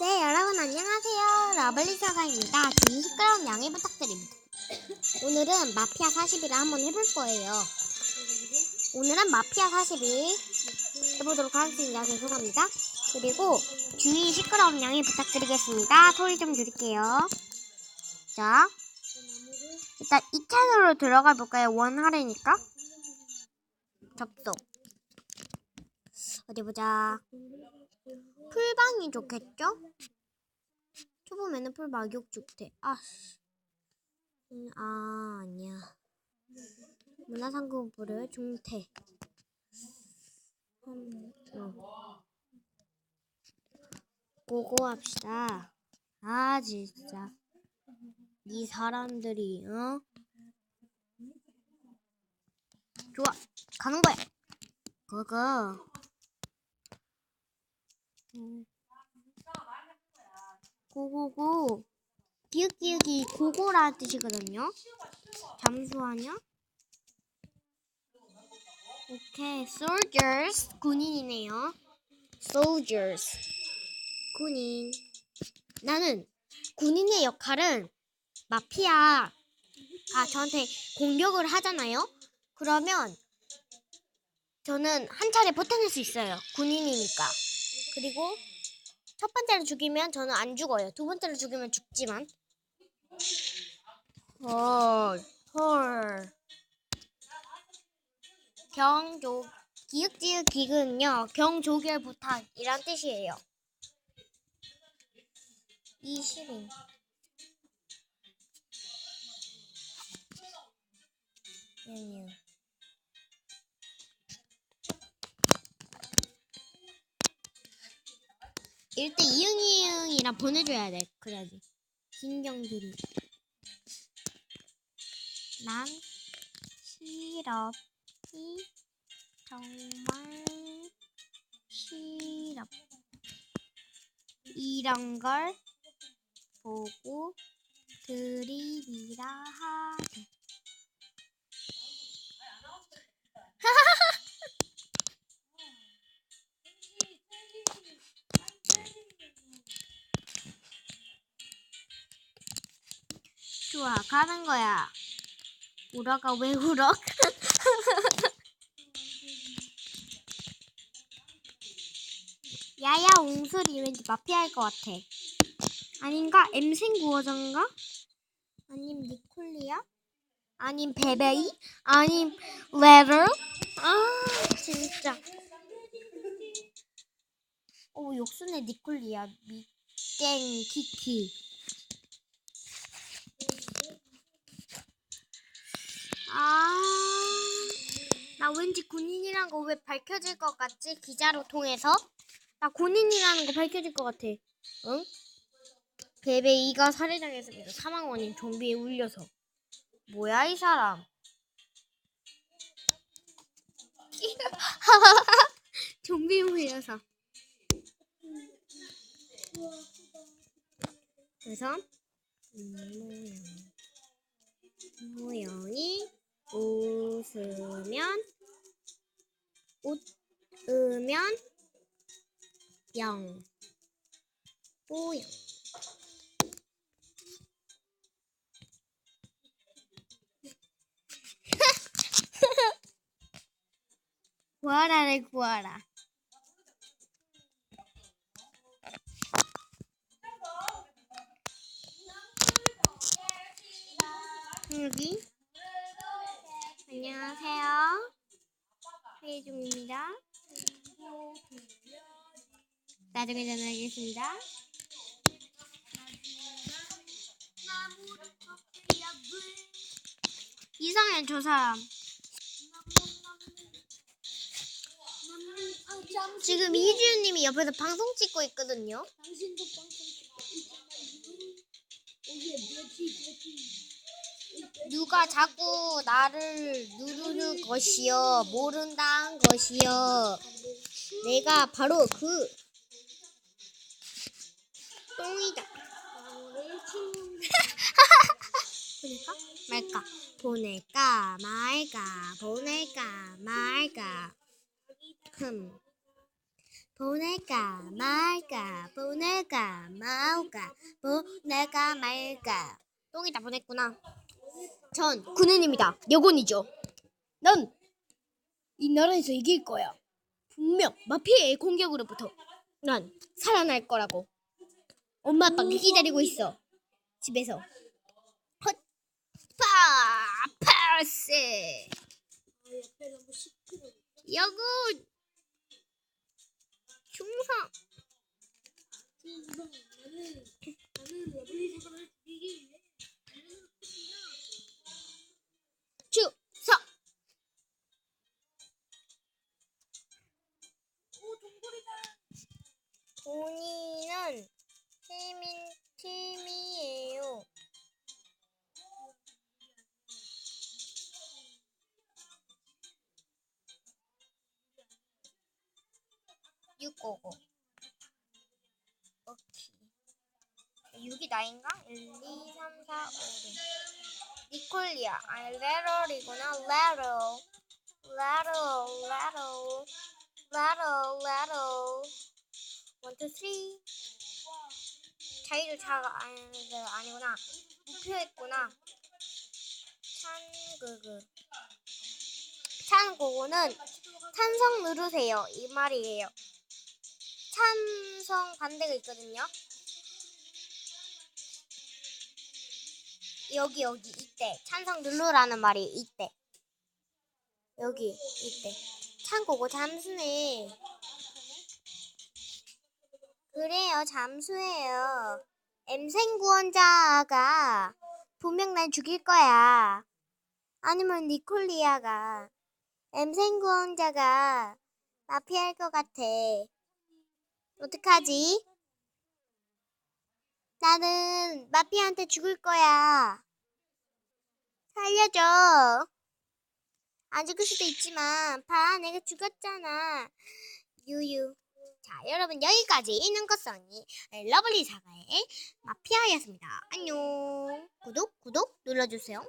네, 여러분 안녕하세요. 러블리 사과입니다. 주의 시끄러운 양해 부탁드립니다. 오늘은 마피아 40일을 한번 해볼 거예요. 오늘은 마피아 40일 해보도록 하겠습니다. 죄송합니다. 그리고 주의 시끄러운 양해 부탁드리겠습니다. 소리 좀 줄일게요. 자, 일단 2차로 들어가 볼까요? 원하래니까. 접속. 어디 보자. 풀방이 좋겠죠? 초보면은 풀막욕 죽대. 아, 씨. 음, 아, 아니야. 문화상품부를 중퇴. 음, 어. 고고 합시다. 아, 진짜. 이 사람들이, 어? 좋아, 가는 거야. 그거. 음. 고고고 기억기억이 고고라는 뜻이거든요. 잠수하냐? 오케이, soldiers 군인이네요. soldiers 군인. 나는 군인의 역할은 마피아가 저한테 공격을 하잖아요. 그러면 저는 한 차례 버텨낼 수 있어요. 군인이니까. 그리고 첫 번째로 죽이면 저는 안 죽어요. 두 번째로 죽이면 죽지만. 헐, 헐. 경조, 기역지역 기근요. 경조결 부탁이란 뜻이에요. 20인. 아 일단 이응이 응이랑 보내줘야 돼. 그래야지. 신경들이. 난 시럽이 정말 시럽. 이런 걸 보고 드립이라 하죠. 좋아, 가는 거야. 우라가 왜 울어? 야야 옹소리 왠지 마피아일 것 같아. 아닌가? 엠생 구호정가? 아님 니콜리야? 아님 베베이? 아님 레벨? 아 진짜. 오 욕순의 니콜리야. 미땡 키키. 아, 나 왠지 군인이란 거 왜 밝혀질 것 같지? 기자로 통해서? 나 군인이라는 거 밝혀질 것 같아. 응? 베베 이가 살해당했습니다. 사망 원인 좀비에 울려서. 뭐야 이 사람? 좀비에 울려서. 그래서 음, 모양이 웃으면 웃으면 영. 모양 구하라를 구하라. 여기 안녕하세요. 회의 중입니다. 나중에 전화하겠습니다. 이상해 저 사람. 지금 이지윤님이 옆에서 방송 찍고 있거든요. 당신도 방송 찍고 있잖아요. 이게 뭐지 뭐지? 누가 자꾸 나를 누르는 것이여 모른다는 것이여. 내가 바로 그 똥이다. 보낼까? 말까? 보낼까? 말까? 보낼까? 말까? 흠. 보낼까? 말까? 보낼까? 말까? 보낼까? 말까? 똥이 다. 보냈구나 전 군인입니다. 여군이죠. 넌 이 나라에서 이길 거야. 분명 마피아의 공격으로부터 난 살아날 거라고. 엄마 아빠가 기다리고 있어. 집에서. 헛파 파세. 여군! 충성 본인은 팀인 팀이에요. 육고고. 오케이. 6이 나인가? 1, 2, 3, 4, 5, 6. 니콜리아. 아, 레럴이구나. 레럴. 레럴, 레럴. 레럴, 레럴. 원, 투, 쓰리. 자이도 아니, 아니구나. 목표했구나. 찬그그. 찬고고는 찬성 누르세요. 이 말이에요. 찬성 반대가 있거든요. 여기 여기 이때 찬성 누르라는 말이 이때. 여기 이때. 찬고고 잠수네. 그래요, 잠수해요. 엠생 구원자가 분명 날 죽일 거야. 아니면 니콜리아가 엠생 구원자가 마피아일 것 같아. 어떡하지? 나는 마피아한테 죽을 거야. 살려줘. 안 죽을 수도 있지만, 봐, 내가 죽었잖아. 유유. 자, 여러분 여기까지 눈꽃성이 러블리 사과의 마피아였습니다. 안녕. 구독, 구독 눌러주세요.